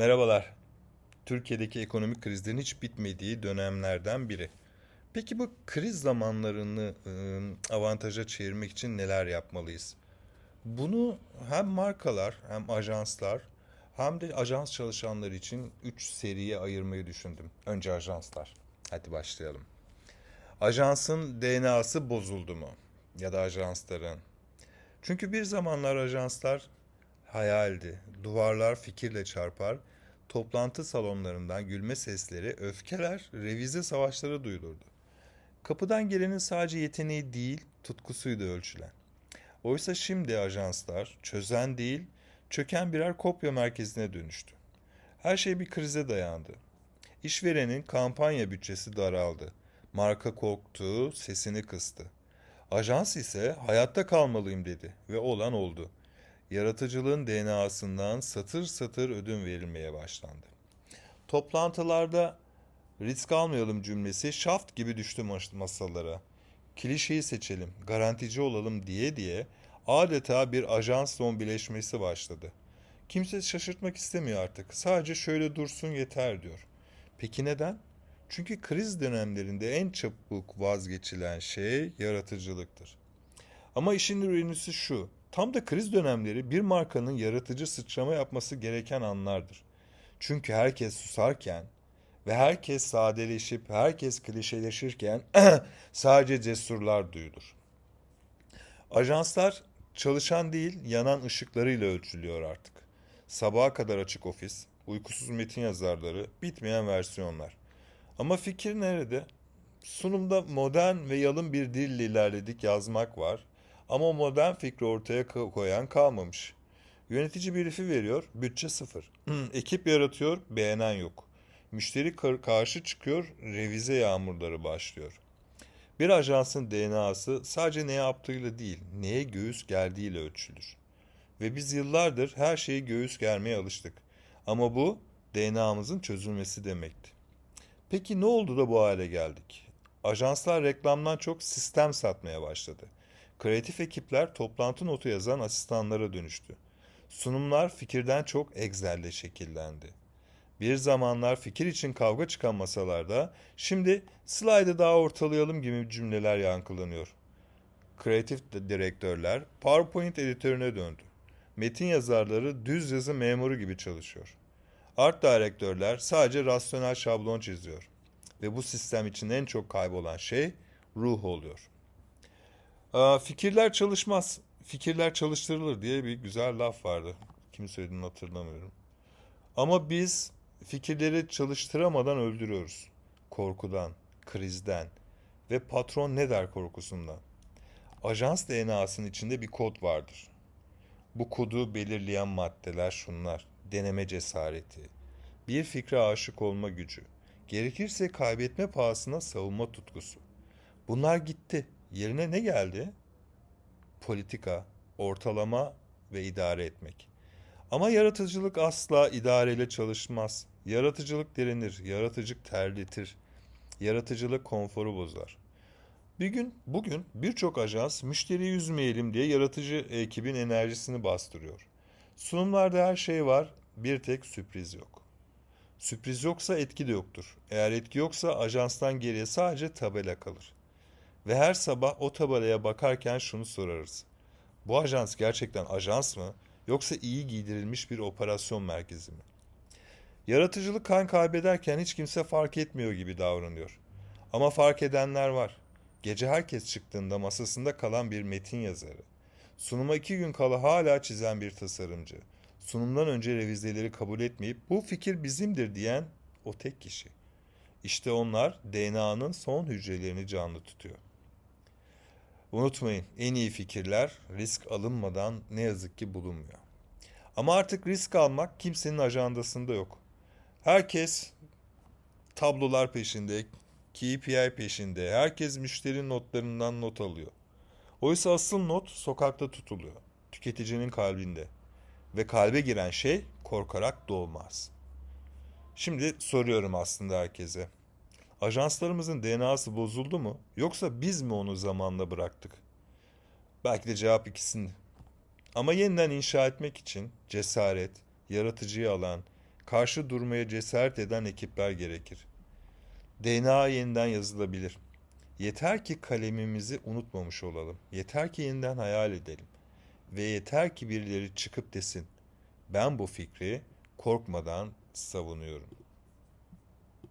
Merhabalar. Türkiye'deki ekonomik krizlerin hiç bitmediği dönemlerden biri. Peki bu kriz zamanlarını ıı, avantaja çevirmek için neler yapmalıyız? Bunu hem markalar hem ajanslar hem de ajans çalışanları için 3 seriye ayırmayı düşündüm. Önce ajanslar. Hadi başlayalım. Ajansın DNA'sı bozuldu mu? Ya da ajansların. Çünkü bir zamanlar ajanslar hayaldi. Duvarlar fikirle çarpar. Toplantı salonlarından gülme sesleri, öfkeler, revize savaşları duyulurdu. Kapıdan gelenin sadece yeteneği değil, tutkusuydu ölçülen. Oysa şimdi ajanslar çözen değil, çöken birer kopya merkezine dönüştü. Her şey bir krize dayandı. İşverenin kampanya bütçesi daraldı. Marka korktu, sesini kıstı. Ajans ise hayatta kalmalıyım dedi ve olan oldu. Yaratıcılığın DNA'sından satır satır ödün verilmeye başlandı. Toplantılarda risk almayalım cümlesi şaft gibi düştü mas- masalara. Klişeyi seçelim, garantici olalım diye diye adeta bir ajans zombileşmesi başladı. Kimse şaşırtmak istemiyor artık. Sadece şöyle dursun yeter diyor. Peki neden? Çünkü kriz dönemlerinde en çabuk vazgeçilen şey yaratıcılıktır. Ama işin ironisi şu. Tam da kriz dönemleri bir markanın yaratıcı sıçrama yapması gereken anlardır. Çünkü herkes susarken ve herkes sadeleşip herkes klişeleşirken sadece cesurlar duyulur. Ajanslar çalışan değil yanan ışıklarıyla ölçülüyor artık. Sabaha kadar açık ofis, uykusuz metin yazarları, bitmeyen versiyonlar. Ama fikir nerede? Sunumda modern ve yalın bir dille ilerledik yazmak var. Ama o modern fikri ortaya ko- koyan kalmamış. Yönetici brief'i veriyor, bütçe sıfır. Ekip yaratıyor, beğenen yok. Müşteri kar- karşı çıkıyor, revize yağmurları başlıyor. Bir ajansın DNA'sı sadece ne yaptığıyla değil, neye göğüs gerdiğiyle ölçülür. Ve biz yıllardır her şeyi göğüs germeye alıştık. Ama bu DNA'mızın çözülmesi demekti. Peki ne oldu da bu hale geldik? Ajanslar reklamdan çok sistem satmaya başladı. Kreatif ekipler toplantı notu yazan asistanlara dönüştü. Sunumlar fikirden çok Excel'de şekillendi. Bir zamanlar fikir için kavga çıkan masalarda şimdi slide'ı daha ortalayalım gibi cümleler yankılanıyor. Kreatif di- direktörler PowerPoint editörüne döndü. Metin yazarları düz yazı memuru gibi çalışıyor. Art direktörler sadece rasyonel şablon çiziyor. Ve bu sistem için en çok kaybolan şey ruh oluyor. Fikirler çalışmaz, fikirler çalıştırılır diye bir güzel laf vardı. Kim söylediğini hatırlamıyorum. Ama biz fikirleri çalıştıramadan öldürüyoruz. Korkudan, krizden ve patron ne der korkusundan. Ajans DNA'sının içinde bir kod vardır. Bu kodu belirleyen maddeler şunlar. Deneme cesareti, bir fikre aşık olma gücü, gerekirse kaybetme pahasına savunma tutkusu. Bunlar gitti. Yerine ne geldi? Politika, ortalama ve idare etmek. Ama yaratıcılık asla idareyle çalışmaz. Yaratıcılık direnir, yaratıcılık terletir. Yaratıcılık konforu bozar. Bir gün, bugün birçok ajans müşteriyi üzmeyelim diye yaratıcı ekibin enerjisini bastırıyor. Sunumlarda her şey var, bir tek sürpriz yok. Sürpriz yoksa etki de yoktur. Eğer etki yoksa ajanstan geriye sadece tabela kalır. Ve her sabah o tabelaya bakarken şunu sorarız. Bu ajans gerçekten ajans mı yoksa iyi giydirilmiş bir operasyon merkezi mi? Yaratıcılık kan kaybederken hiç kimse fark etmiyor gibi davranıyor. Ama fark edenler var. Gece herkes çıktığında masasında kalan bir metin yazarı. Sunuma iki gün kala hala çizen bir tasarımcı. Sunumdan önce revizeleri kabul etmeyip bu fikir bizimdir diyen o tek kişi. İşte onlar DNA'nın son hücrelerini canlı tutuyor. Unutmayın, en iyi fikirler risk alınmadan ne yazık ki bulunmuyor. Ama artık risk almak kimsenin ajandasında yok. Herkes tablolar peşinde, KPI peşinde. Herkes müşteri notlarından not alıyor. Oysa asıl not sokakta tutuluyor. Tüketicinin kalbinde. Ve kalbe giren şey korkarak doğmaz. Şimdi soruyorum aslında herkese. Ajanslarımızın DNA'sı bozuldu mu? Yoksa biz mi onu zamanla bıraktık? Belki de cevap ikisinde. Ama yeniden inşa etmek için cesaret, yaratıcıyı alan, karşı durmaya cesaret eden ekipler gerekir. DNA yeniden yazılabilir. Yeter ki kalemimizi unutmamış olalım. Yeter ki yeniden hayal edelim. Ve yeter ki birileri çıkıp desin. Ben bu fikri korkmadan savunuyorum.